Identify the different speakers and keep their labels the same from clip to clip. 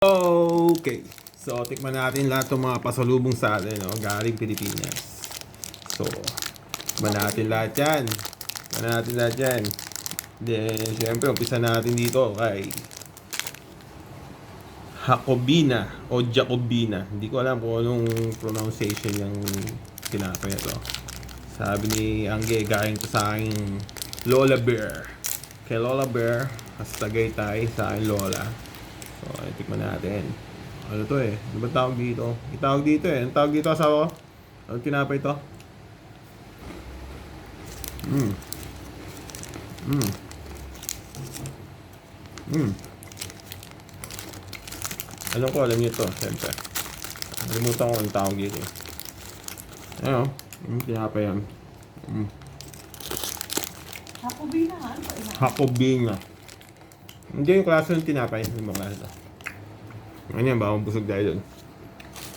Speaker 1: Okay. So, tikman natin lahat ng mga pasalubong sa atin, no? Galing Pilipinas. So, tikman natin lahat yan. Tikman natin lahat yan. Then, syempre, umpisa natin dito kay Jacobina o Jacobina. Hindi ko alam kung anong pronunciation yung tinapay ito. Sabi ni Angge, galing to sa aking Lola Bear. Kay Lola Bear, sa Tagaytay, sa aking Lola. So, ay, tikman natin. Ano to eh? Ano ba tawag dito? Itawag dito eh. Ang tawag dito asawa ko? Ano tinapay ito? Mm. Mm. Mm. Alam ko, alam niyo to, siyempre. Nalimutan ko ang tawag dito eh. Ano? Mm, tinapay yan. Mm.
Speaker 2: Hakubina. Ano ba ina?
Speaker 1: Hakobina. Hindi yung klase ng tinapay. Hindi mo klase. Ano yan, baka busog tayo dun.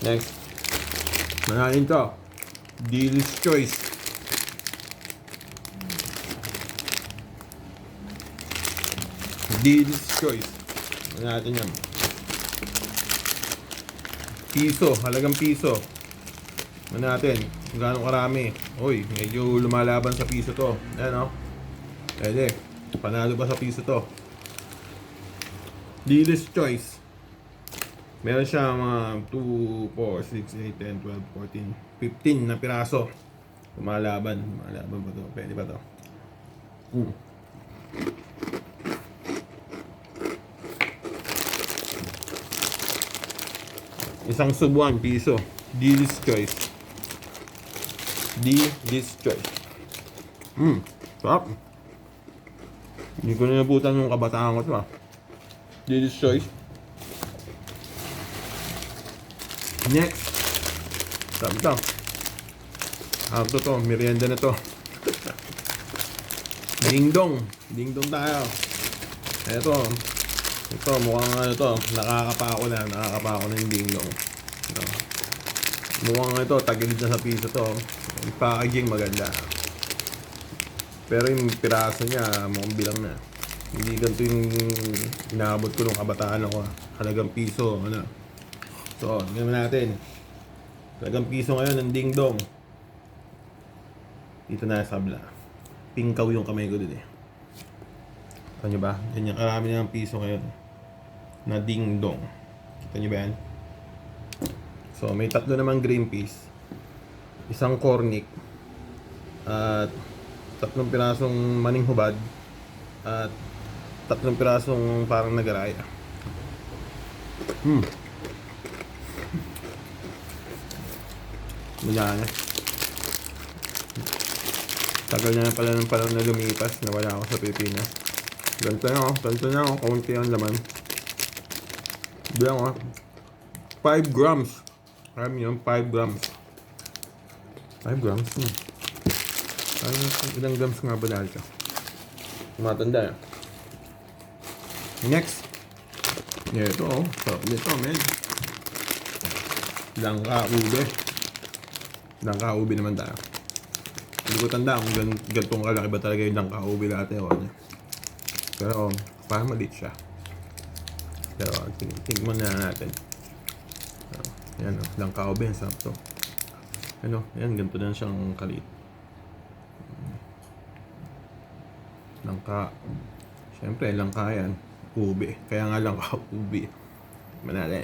Speaker 1: Next. Manahin to. Dealer's Choice. Dealer's Choice. Ano natin yan? Piso. Halagang piso. Ano natin? Kung karami. Uy, medyo lumalaban sa piso to. Ayan o. Pwede. Panalo ba sa piso to? Dealer's Choice. Meron siya mga 2, 4, 6, 8, 10, 12, 14, 15 na piraso. Lumalaban. Lumalaban ba to? Pwede ba to? Mm. Isang subuan, piso. Dealer's Choice. Dealer's Choice. Hmm, sarap. Hindi ko na yung kabataan ko to ah. Dealer's Choice. Next. Sabi to. Ah, to. Merienda na to. Ding dong. Ding dong tayo. Eto. Ito, mukhang ano to. Nakakapako na. Nakakapako na yung ding dong. No. Mukhang ito, tagilid na sa piso to. Yung packaging maganda. Pero yung piraso niya, mukhang bilang na. Hindi ganito yung inaabot ko nung kabataan ako. ah. Halagang piso, ano. So, tingnan natin. Halagang piso ngayon ng ding dong. Dito na sa sabla. Pingkaw yung kamay ko dun eh. Kita nyo ba? Yan yung karami na ng piso ngayon. Na ding dong. Kita nyo ba yan? So, may tatlo namang green peas. Isang cornic. At tatlong pirasong maning hubad. At tatlong pirasong parang nagaraya. Hmm. Wala na. Tagal na pala ng panahon na lumipas na wala ako sa Pilipinas. Ganito na ako, ganito na ako, kaunti ang laman. Bilang ako, 5 grams. Alam yun, 5 grams. 5 grams? Hmm. Ano, ilang grams nga ba dahil ka? Matanda yan. Next. Ito, oh. So, ito, men. Langka ube. Langka ube naman tayo. Hindi ko tanda kung gan gantong kalaki ba talaga yung langka ube dati o ano. Pero, parang maliit siya. Pero, ting tingnan na natin. So, yan o, langka ube, sarap to. Ano, yan, ganito na siyang kaliit. Langka. Siyempre, langka yan. Ube. Kaya nga langka ube. Manali.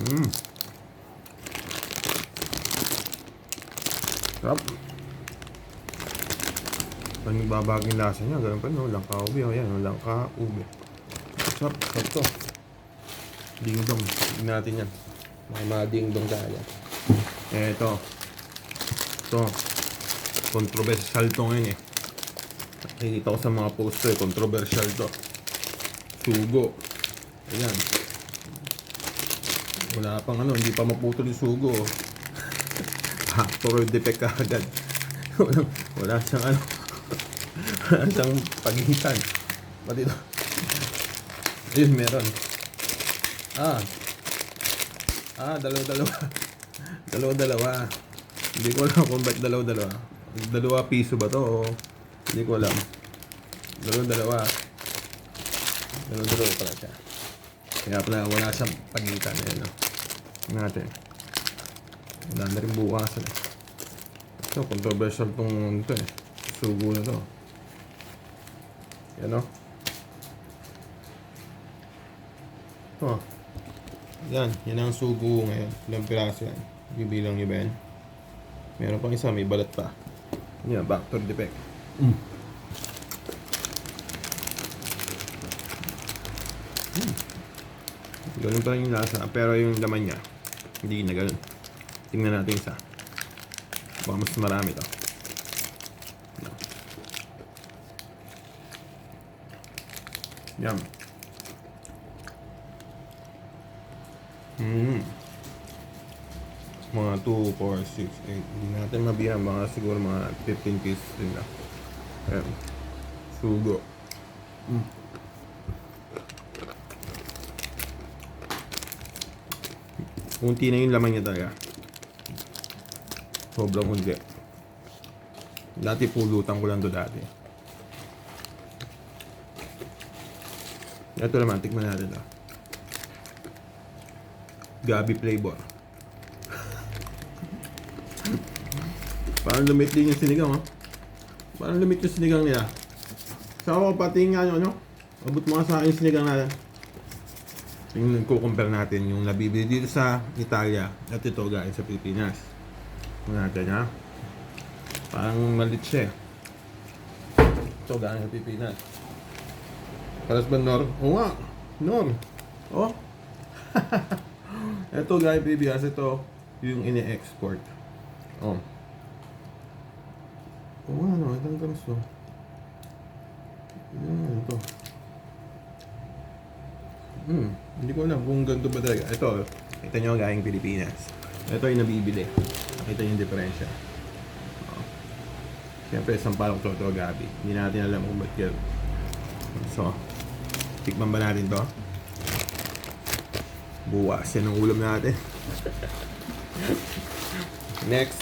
Speaker 1: Mmm. Sarap. Pag nagbabago yung lasa niya, ganun pa no, langka ube. O yan, o, langka ube. Sarap, sarap to. Ding-dong. Tignan natin yan. Mga mga ding-dong tayo. Eto. Ito. Controversial to ngayon eh. Nakikita ko sa mga poster, controversial to. Sugo. Ayan. Wala pang ano, hindi pa maputol yung sugo. Factor defect ka agad. wala, wala siyang ano. wala siyang pagitan. Ba't ito? Ayun, meron. Ah. Ah, dalawa-dalawa. Dalawa-dalawa. Hindi ko alam kung ba't dalawa-dalawa. Dalawa piso ba to o hindi ko alam. Dalawa-dalawa. Dalawa-dalawa pala siya. Kaya pala wala siyang pagitan. Ayan o. Tingnan natin. Wala na rin bukasan eh. Ito, controversial tong ito eh. Sugo na to. Yan o. Ito. Yan. Yan ang sugo ngayon. Ilang piraso yan. Bibilang nyo ba yan? Meron pang isa, may balat pa. Yan, factor defect. Ganun pa yung lasa, pero yung laman niya, hindi na ganun. Tingnan natin isa. Baka mas marami to. Yum. Mm. Mga 2, 4, 6, 8. Hindi natin mabihan. Mga siguro mga 15 pieces din na. Ayan. Sugo. Unti na yung laman niya talaga. Sobrang unti. Dati pulutan ko lang to dati. Ito naman, tikman natin to. Gabi flavor. Parang lumit din yung sinigang, oh. Parang lumit yung sinigang nila. Sa ako, pati nga yung ano, abot mo nga sa akin yung sinigang natin. Yung compare natin yung nabibili dito sa Italia at ito galing sa Pilipinas. Tingnan natin ha. Parang malit siya eh. Ito galing sa Pilipinas. Paras ba Nor? Oo nga. Nor. Oh. ito sa Pilipinas. Ito yung ini-export. Oh. Oo nga no. Itang grams to. Yan, ito. Hmm, hindi ko alam kung ganito ba talaga. Ito, kita nyo galing Pilipinas. Ito yung nabibili. Nakita yung diferensya. Oh. Siyempre, sampalok to ito gabi. Hindi natin alam kung ba't yan. So, tikman ba natin to? Buwas yan ang ulam natin. Next.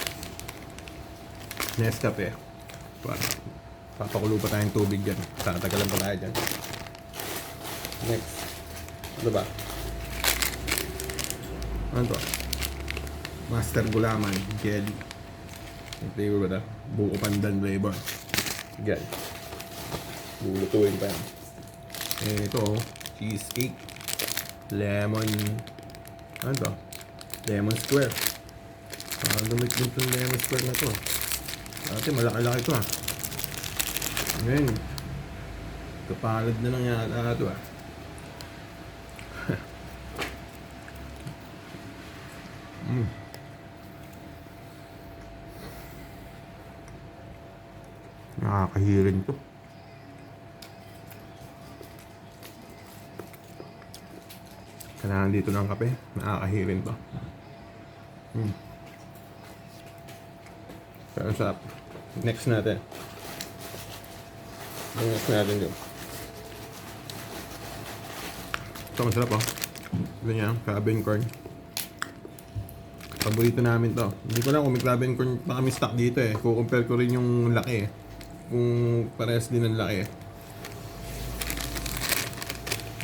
Speaker 1: Pa papakulo pa tayong tubig dyan. Tatagalan pa tayo dyan. Next. Ano ba? Ano to? Master Gulaman Jelly. Yung flavor ba ito? Buko pandan flavor. Yan. Bulutuin pa yan. Eh, ito, cheesecake. Lemon. Ano to? Lemon square. Parang din itong lemon square na to. Dati malaki-laki to ah. Ngayon, kapalad na lang yata ito ah. Mm. Nakakahirin to. Kailangan dito ng kape. Nakakahirin to. Mm. Pero sarap. Next natin. Next natin dito. Ito masarap oh. Ganyan, cabin corn. Paborito namin to. Hindi ko lang kung may cabin corn pa kami stock dito eh. Kukompare ko rin yung laki eh. Kung parehas din ang laki eh.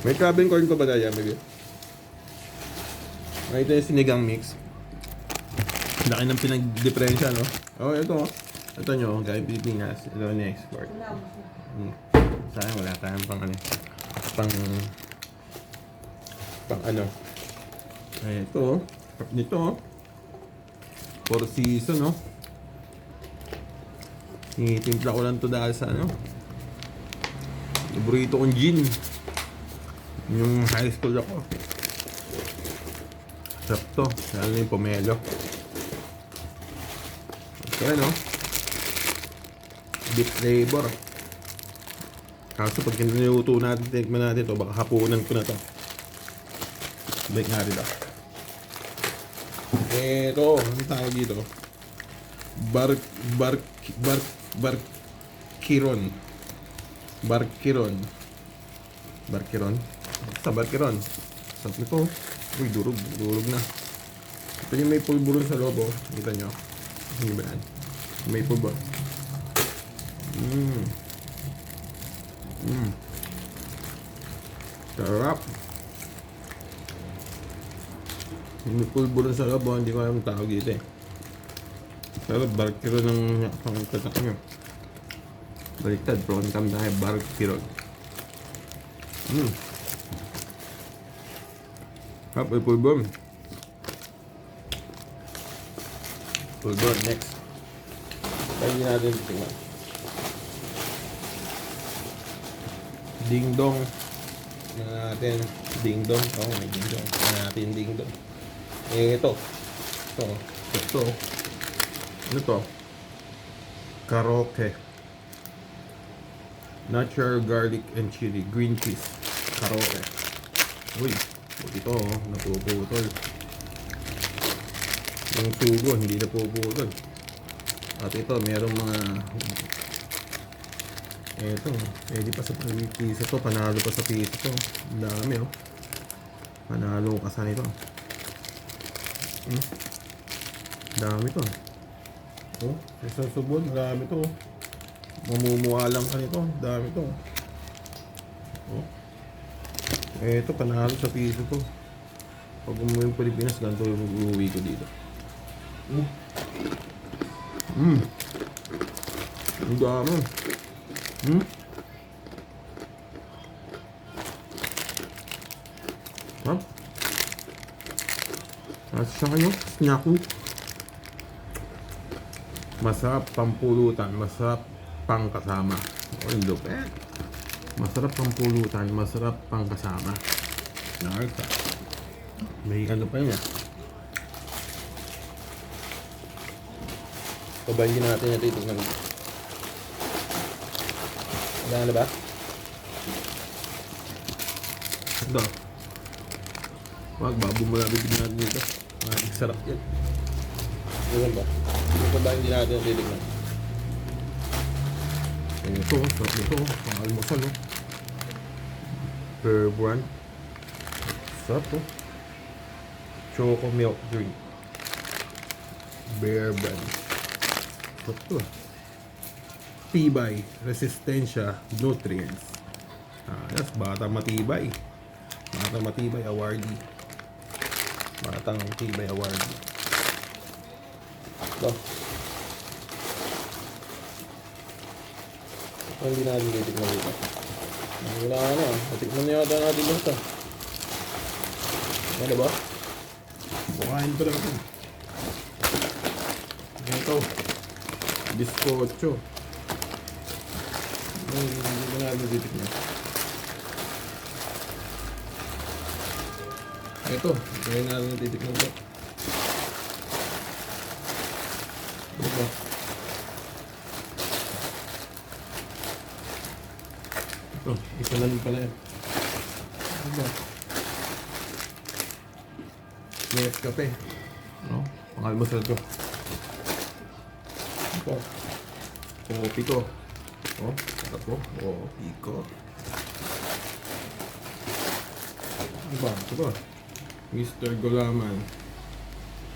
Speaker 1: May cabin corn ko ba daya, maybe? Ay, ito yung sinigang mix. Laki ng pinag-diferensya, no? Oh, ito. oh. Ito nyo, gaya Pilipinas. Ito na export. Hmm. Sayang wala tayong pang ano. Pang... Pang ano. Ay, ito. oh. Sarap Nito. oh. Four season, no? Tinitimpla ko lang to dahil sa ano. Paborito kong gin. Yung high school ako. Sarap to. Lalo yung pomelo. Okay, no? Beef flavor. Kaso pag niluto natin, tikman natin to, baka hapunan ko na to. Balik natin to. Ito, ano tawag dito? Bar, bar, bar, barkiron. Barkiron. Barkiron? Sa barkiron. Sarap nito. Uy, durog. Durog na. Ito yung may pulburon sa loob, oh. Kita nyo. Hindi ba yan? May pulbur. Mmm. Mmm. Sarap. May pulburon sa loob, oh. hindi ko alam tawag dito eh. Pero barkiro ng pangtatak nyo. Baliktad, cam tayo, barkiro. Hmm. Hap, may pulburon. Pulburon, next. Kaya hindi natin tingnan. Ding dong. Tingnan natin. Ding dong. Oo, oh, may ding dong. Tingnan natin ding dong. Eh, ito. Ito. Ito. Ano to? Karaoke. Natural garlic and chili. Green cheese. Karaoke. Uy. Ito, oh. Napuputol. Yung sugo, hindi napuputol. At ito, merong mga Eto, pwede pa sa piso to, panalo pa sa piso to. Ang dami oh. Panalo ka sa nito. Hmm? Dami to. Oh, isang subon, dami to. Mamumuha lang ka nito, dami to. Oh. Eto, panalo sa piso to. Pag umuwi yung Pilipinas, ganito yung uuwi ko dito. Hmm. Ang dami. Hmm? Ha? At sa ano? Snaku. Masarap pampulutan, masarap pang kasama. O yung lupet. Masarap pampulutan, masarap pang kasama. Narka. May ano pa yun ah. Pabayin natin natin ito ng wala na ba? Ito. Wag, babo mo lang bibig natin dito. Maraming sarap yan. Ganun ba? Ito ba hindi natin titignan? Ito, sarap nito. Pang almusal, no? Per buwan. Sarap, no? Choco milk drink. Bear brand. Sarap to, ah tibay, resistensya, nutrients. Ah, yes, batang matibay. Batang matibay awardee. Batang tibay awardee. Ito. Hindi natin titignan dito. Wala ka na. Natikman na yata natin dito. Ano ba? Bukain ko lang ito. Ito. Biskotso. Hindi mo na. Ito, kaya na nadidik na ito. Ito. Ito, isa rin pala yan. Ito. Yes, kape. No? Pangalmasal ko. Ito. Kopi ko. Oh, sarap po. Oh, iko. Ano ba? Ito ba? Mr. Gulaman.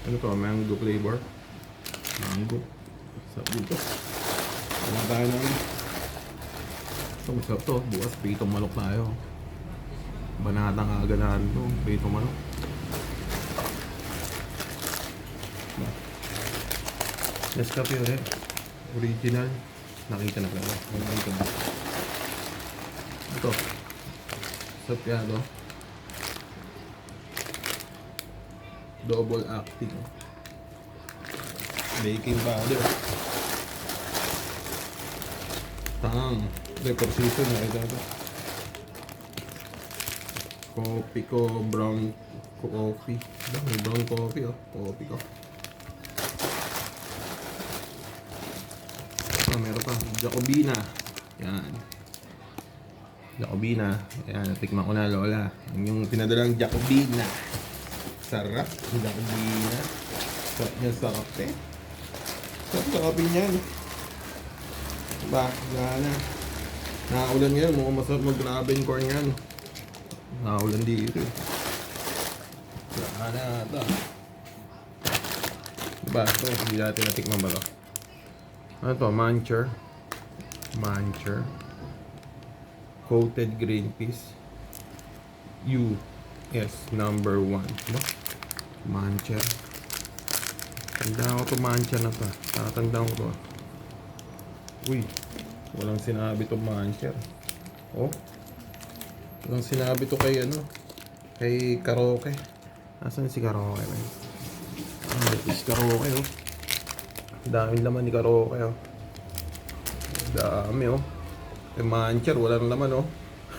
Speaker 1: Ano to? Mango flavor. Mango. Sarap dito. Ano tayo na? Ito, masarap to. Bukas, pritong manok tayo. Banatang aganahan to. Pritong manok. Nescafe ulit. Original. Nakita na pala. Nakita na. Ito. Sapiado. Double acting. Baking powder. Tang. Record season na ito. Coffee ko, brown coffee. Ano, May brown coffee oh. Coffee ko. Pa. Jacobina. Yan. Jacobina. Yan, natikman ko na, Lola. Yan Yung pinadalang Jacobina. Sarap. Jacobina. Sarap niya sa kape. Sarap sa kape niyan. Diba? Wala na. Nakaulan ngayon. Mukhang masarap mag-grabe yung corn yan. Nakaulan dito. eh. Wala na ito. Diba? Ito, hindi natin natikman ba ito? Ano to? Mancher. Mancher. Coated green peas. U. Yes, number one. Diba? Mancher. Tandaan ko to mancher na to. Tatandaan ko to. Uy, walang sinabi to mancher. Oh. Walang sinabi to kay ano, kay karaoke. Nasaan si karaoke? Ah, si karaoke, oh. Daming laman ni karaoke, oh. Dami, oh. Kay mancher, walang laman, oh.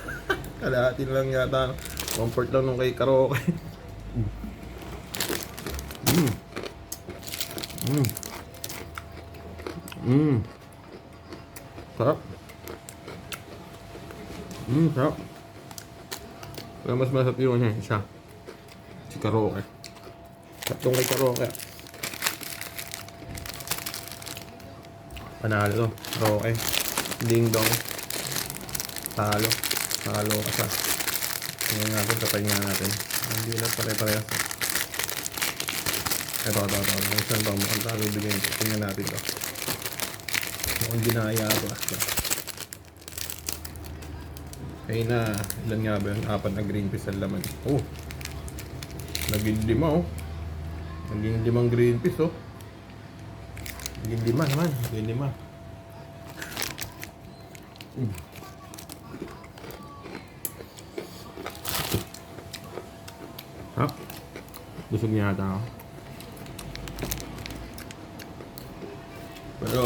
Speaker 1: Kalahati lang yata. Comfort lang nung kay karaoke. Mm. Mm. Mm. Sarap. Mm, sarap. Pero mas masarap yung isa. Si karaoke. Tatlong kay karaoke. Panalo. Karaoke. Ding dong. Talo. Talo ka sa. Tingnan natin, tatay nga natin. Hindi lang pare-parehas. Ito, ito, ito. Yung isang to, mukhang talo bigyan ito. Tingnan natin to. Mukhang dinaya ito. Ito. Ayun na, ilan nga ba yun? Apat na green peas ang laman. Oh! Naging lima oh. Naging limang green peas oh. Lima naman. Naging lima. Mm. Hap. Busog niya ata ako. Pero,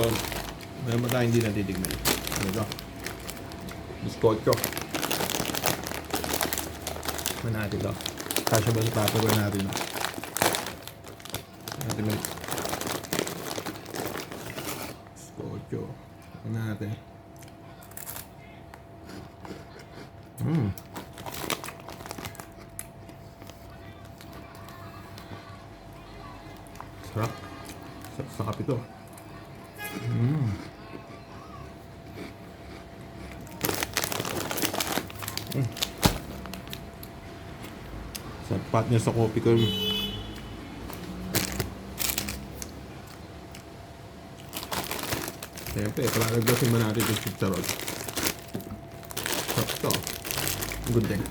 Speaker 1: meron pa tayong hindi natitignan. Ano to? Biskotyo. Ano natin to? Kasya ba sa tupperware natin? Natin may... Biskotyo. Ano natin? Hmm. Sarap. Sarap sa kape to. Mm. Sapat niya sa kopi ko. Siyempre, palalagdasin ba natin yung chicharon? Sarap to. Good din. To?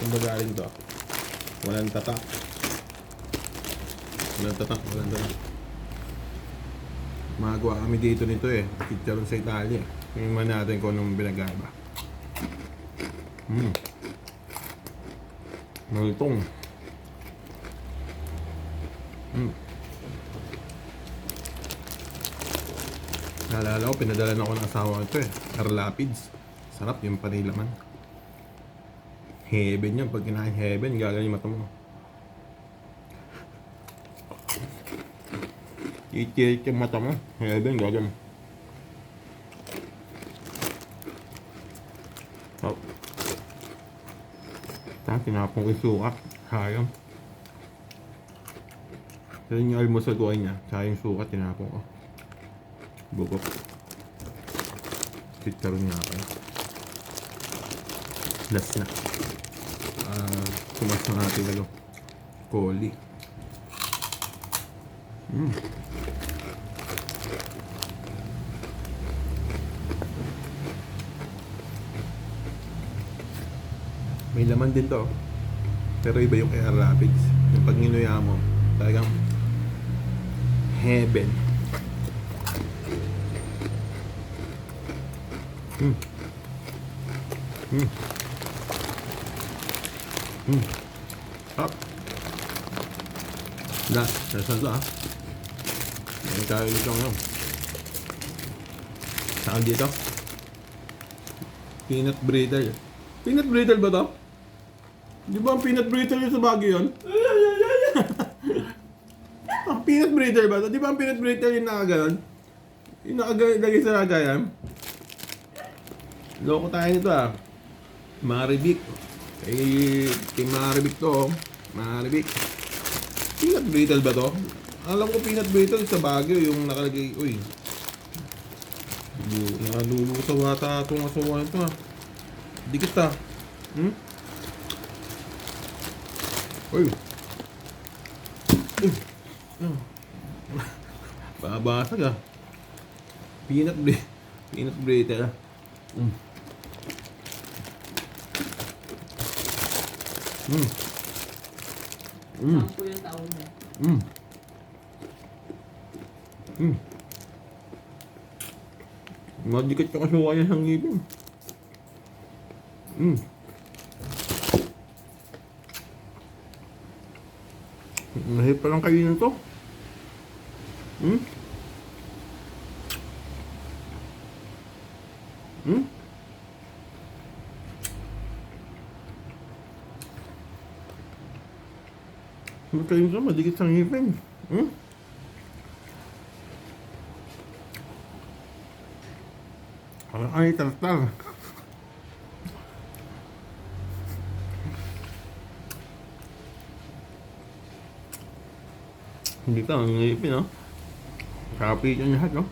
Speaker 1: Kung ba galing to? Walang tatak. Walang tatak, walang tatak. Magawa kami dito nito eh. Chicharon sa Italia. Tingnan man natin kung anong binagaiba. Hmm. Malutong. Hmm. Naalala ko, pinadala na ako ng asawa ito eh. Arlapids. Sarap yung panilaman. Heaven yan. Pag kinain heaven, gagaling mata mo. Ikirit yung mata mo. Heaven, gagaling. Oh. Tapos tinapong suka. Sayang. Pero yung almusal ko ay niya. Sayang suka, tinapong ko. Bukok. Chicharon nga ako. Last na. Ah, tumas na natin ano. Koli. Mm. May laman din to. Pero iba yung Air Rapids. Yung pag mo, talagang heaven. Mm. Mm. Mm. Up. Da, saan to ah? Yan tayo nito ngayon. Saan dito? Peanut brittle. Peanut brittle ba to? Di ba ang peanut brittle yung sa bagay yun? ah, peanut brittle ba to? Di ba ang peanut brittle yung nakaganon? Yung nakalagay sa lagayan? Loko tayo nito ah. Maribik. Kay, kay Maribik to. oh. Maribik. Peanut brittle ba to? Alam ko peanut brittle sa Baguio yung nakalagay. Uy. Lu- Nalulusaw ata itong asawa nito ah. Dikit ah. Hmm? Uy. Uy. Ah. Babasag ah. Peanut brittle. Peanut brittle ah. Mm. Mm. Mm.
Speaker 2: Sampo yung taon.
Speaker 1: Mm. Mm. Madikit ka kasi wala ng ngipin. Mm. Mahirap pa lang kayo nito. Hmm? Hmm? Kayo nito? Madikit sa ngipin. Hmm? Parang ay taltal. Hindi ka, ang ngipin, no? Kapit yung lahat, no?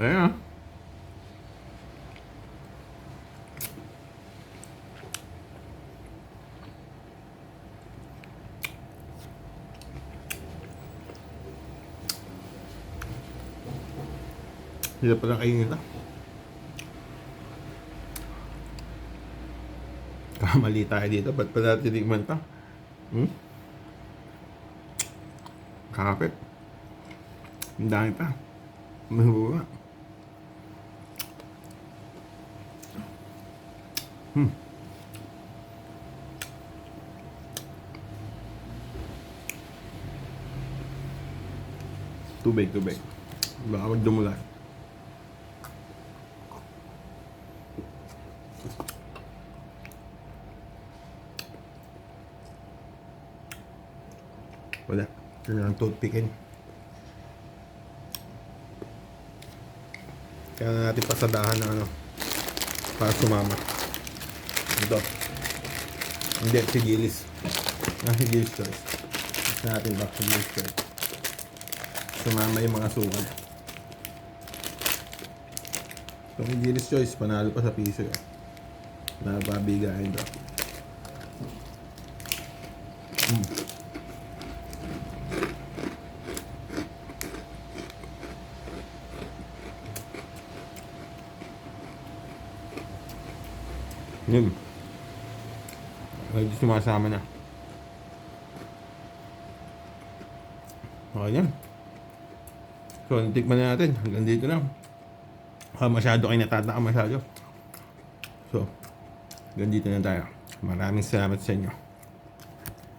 Speaker 1: Ayan, ah. Hindi pa lang kayo nila. Kamali tayo dito. Ba't pa natin tinikman to? Hmm? Kapit. Ang dami pa. Mahura. Hmm. Tubig, tubig. Baka magdumulan. Wala. Ito na ang toothpickin. Kaya na natin pasadahan ng ano. Para sumama. Ito. Hindi, si Gillis. Ah, si Gillis choice. Natin ba? Si Gillis choice. Sumama yung mga sukat. So, si Gillis choice, panalo pa sa piso yun. Napabigayin daw. Mm. Yun. Medyo sumasama na. Okay yan. So, tikman na natin. Hanggang dito lang. Ah, masyado kayo natataka masyado. So, hanggang dito na tayo. Maraming salamat sa inyo.